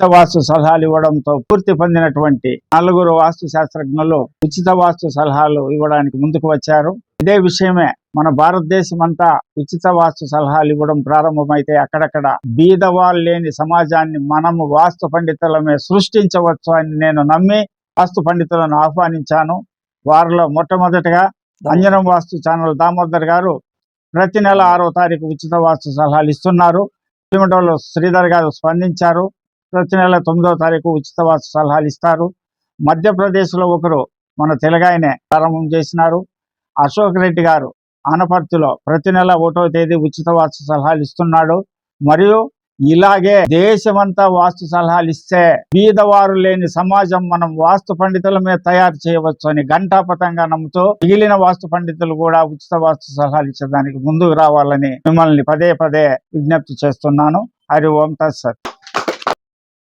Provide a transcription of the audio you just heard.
ఉచిత వాస్తు సలహాలు ఇవ్వడంతో పూర్తి పొందినటువంటి నలుగురు వాస్తు శాస్త్రజ్ఞులు ఉచిత వాస్తు సలహాలు ఇవ్వడానికి ముందుకు వచ్చారు. ఇదే విషయమే మన భారతదేశం అంతా ఉచిత వాస్తు సలహాలు ఇవ్వడం ప్రారంభమైతే అక్కడక్కడ బీదవాళ్ళు లేని సమాజాన్ని మనము వాస్తు పండితులమే సృష్టించవచ్చు అని నేను నమ్మి వాస్తు పండితులను ఆహ్వానించాను. వారిలో మొట్టమొదటిగా అంజనం వాస్తు ఛానల్ దామోదర్ గారు ప్రతి నెల ఆరో తారీఖు ఉచిత వాస్తు సలహాలు ఇస్తున్నారు. పిమటోలో శ్రీధర్ గారు స్పందించారు. ప్రతి నెల తొమ్మిదవ తారీఖు ఉచిత వాస్తు సలహాలు ఇస్తారు. మధ్యప్రదేశ్లో ఒకరు మన తెలుగాయనే ప్రారంభం చేసినారు. అశోక్ రెడ్డి గారు ఆనపర్తిలో ప్రతి నెల ఒకటో తేదీ ఉచిత వాస్తు సలహాలు ఇస్తున్నాడు. మరియు ఇలాగే దేశమంతా వాస్తు సలహాలు ఇస్తే బీదవారు లేని సమాజం మనం వాస్తు పండితులమే తయారు చేయవచ్చు అని ఘంటాపతంగా నమ్ముతూ మిగిలిన వాస్తు పండితులు కూడా ఉచిత వాస్తు సలహాలు ఇచ్చేదానికి ముందుకు రావాలని మిమ్మల్ని పదే పదే విజ్ఞప్తి చేస్తున్నాను. హరి ఓం తత్సత్.